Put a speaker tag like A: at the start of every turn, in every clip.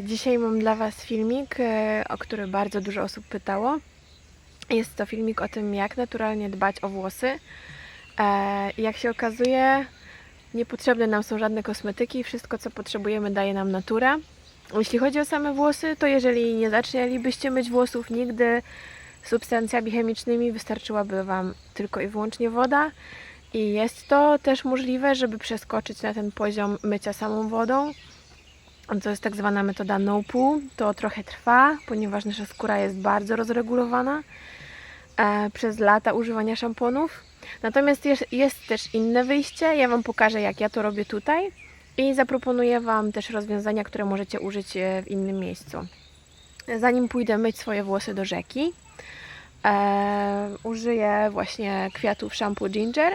A: Dzisiaj mam dla Was filmik, e, o który bardzo dużo osób pytało. Jest to filmik o tym, jak naturalnie dbać o włosy. E, Jak się okazuje, niepotrzebne nam są żadne kosmetyki. Wszystko, co potrzebujemy, daje nam natura. Jeśli chodzi o same włosy, to jeżeli nie zaczęlibyście myć włosów nigdy substancjami chemicznymi, wystarczyłaby Wam tylko i wyłącznie woda. I jest to też możliwe, żeby przeskoczyć na ten poziom mycia samą wodą. To jest tak zwana metoda no poo. To trochę trwa, ponieważ nasza skóra jest bardzo rozregulowana e, przez lata używania szamponów. Natomiast jest, jest też inne wyjście. Ja Wam pokażę, jak ja to robię tutaj i zaproponuję Wam też rozwiązania, które możecie użyć e, w innym miejscu. Zanim pójdę myć swoje włosy do rzeki, e, użyję właśnie kwiatów shampoo ginger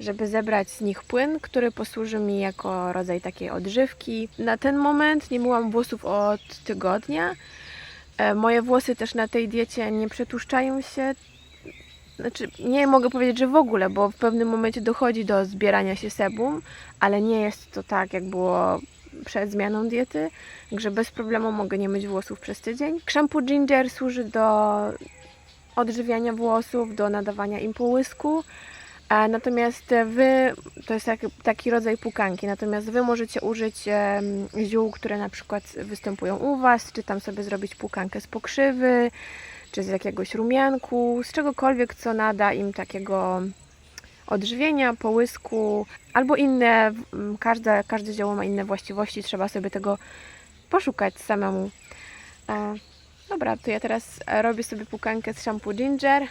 A: żeby zebrać z nich płyn, który posłuży mi jako rodzaj takiej odżywki. Na ten moment nie myłam włosów od tygodnia. E, Moje włosy też na tej diecie nie przetłuszczają się. Znaczy, nie mogę powiedzieć, że w ogóle, bo w pewnym momencie dochodzi do zbierania się sebum, ale nie jest to tak, jak było przed zmianą diety, także bez problemu mogę nie myć włosów przez tydzień. Shampoo ginger służy do odżywiania włosów, do nadawania im połysku. Natomiast wy, to jest taki, rodzaj pukanki, natomiast wy możecie użyć ziół, które na przykład występują u was, czy tam sobie zrobić pukankę z pokrzywy, czy z jakiegoś rumianku, z czegokolwiek, co nada im takiego odżywienia, połysku, albo inne, każde, każde zioło ma inne właściwości, trzeba sobie tego poszukać samemu. E, dobra, to ja teraz e, robię sobie pukankę z shampoo ginger,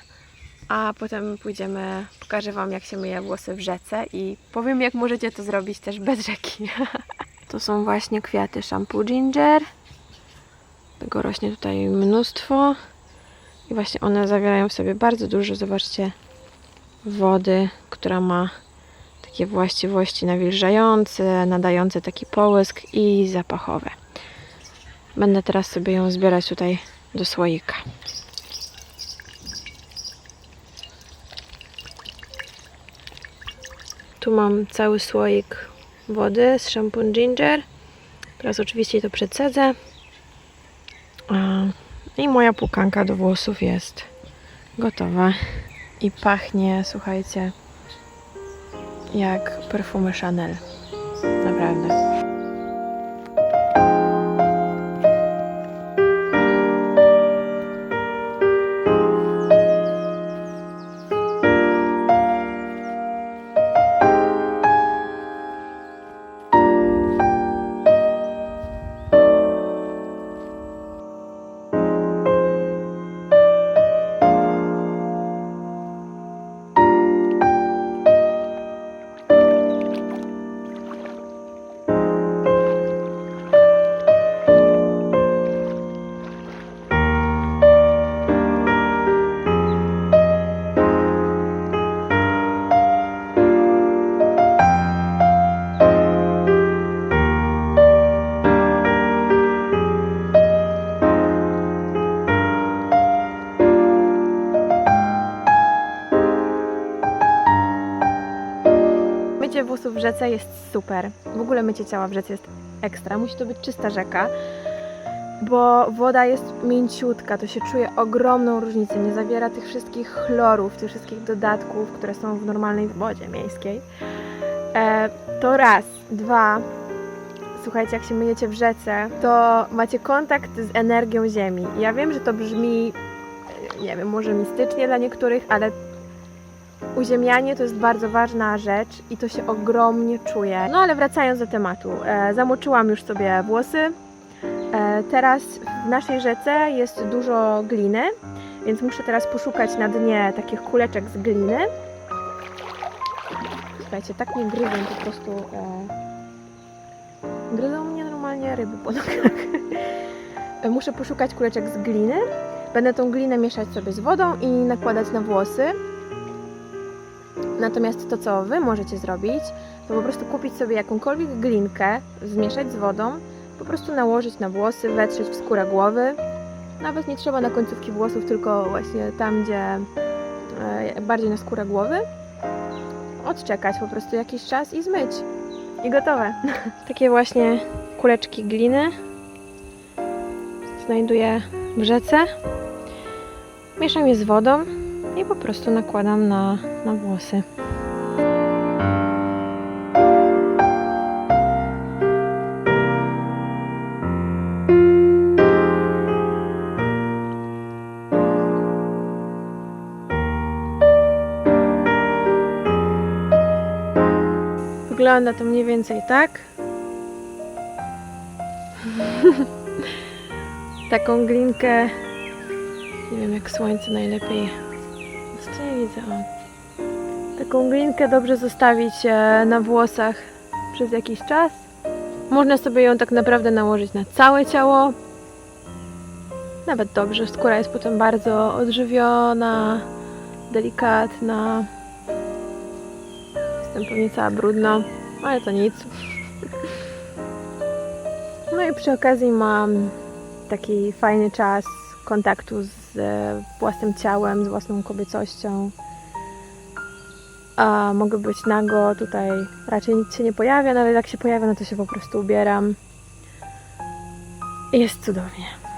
A: a potem pójdziemy, pokażę Wam jak się myje włosy w rzece i powiem jak możecie to zrobić też bez rzeki. to są właśnie kwiaty shampoo ginger. Tego rośnie tutaj mnóstwo. I właśnie one zawierają w sobie bardzo dużo, zobaczcie, wody, która ma takie właściwości nawilżające, nadające taki połysk i zapachowe. Będę teraz sobie ją zbierać tutaj do słoika. Tu mam cały słoik wody z shampoo ginger. Teraz oczywiście to przecedzę. A, I moja pukanka do włosów jest gotowa. I pachnie, słuchajcie, jak perfumy Chanel. Naprawdę. Mycie włosów w rzece jest super. W ogóle mycie ciała w rzece jest ekstra. Musi to być czysta rzeka, bo woda jest mięciutka, to się czuje ogromną różnicę. Nie zawiera tych wszystkich chlorów, tych wszystkich dodatków, które są w normalnej wodzie miejskiej. E, to raz. Dwa. Słuchajcie, jak się myjecie w rzece, to macie kontakt z energią ziemi. Ja wiem, że to brzmi, e, nie wiem, może mistycznie dla niektórych, ale Uziemianie to jest bardzo ważna rzecz i to się ogromnie czuje. No ale wracając do tematu, e, zamoczyłam już sobie włosy. E, teraz w naszej rzece jest dużo gliny, więc muszę teraz poszukać na dnie takich kuleczek z gliny. Słuchajcie, tak mnie gryzą po prostu. E, gryzą mnie normalnie ryby po nogach. E, muszę poszukać kuleczek z gliny. Będę tą glinę mieszać sobie z wodą i nakładać na włosy. Natomiast to, co Wy możecie zrobić, to po prostu kupić sobie jakąkolwiek glinkę, zmieszać z wodą, po prostu nałożyć na włosy, wetrzeć w skórę głowy. Nawet nie trzeba na końcówki włosów, tylko właśnie tam, gdzie e, bardziej na skórę głowy. Odczekać po prostu jakiś czas i zmyć. I gotowe. Takie właśnie kuleczki gliny znajduję w rzece. Mieszam je z wodą i po prostu nakładam na, na włosy. Wygląda to mniej więcej tak. Taką glinkę, nie wiem jak słońce najlepiej. Co nie widzę? Taką glinkę dobrze zostawić e, na włosach przez jakiś czas. Można sobie ją tak naprawdę nałożyć na całe ciało. Nawet dobrze, skóra jest potem bardzo odżywiona, delikatna. Jestem pewnie cała brudna, ale to nic. No i przy okazji mam taki fajny czas kontaktu z e, własnym ciałem, z własną kobiecością. A mogę być nago, tutaj raczej nic się nie pojawia, nawet jak się pojawia, no to się po prostu ubieram. Jest cudownie.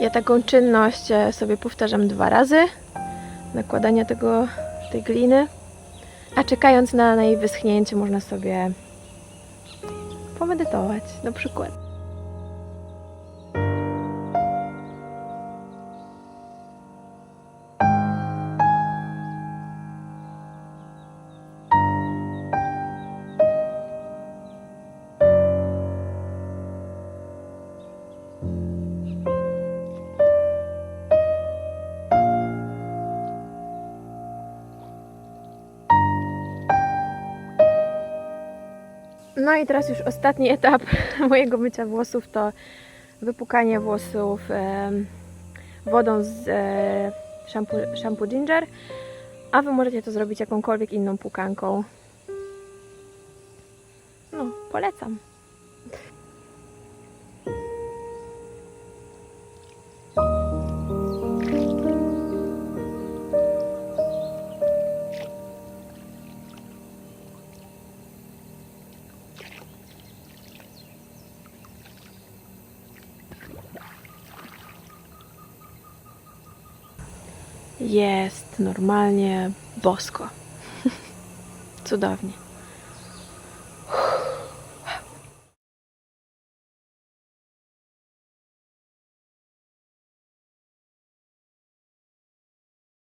A: Ja taką czynność e, sobie powtarzam dwa razy. Nakładania tego, tej gliny. A czekając na, jej wyschnięcie można sobie pomedytować na przykład. No i teraz już ostatni etap mojego mycia włosów to wypukanie włosów wodą z e, shampoo, shampoo Ginger, a Wy możecie to zrobić jakąkolwiek inną pukanką. No, polecam. Jest normalnie bosko. Cudownie.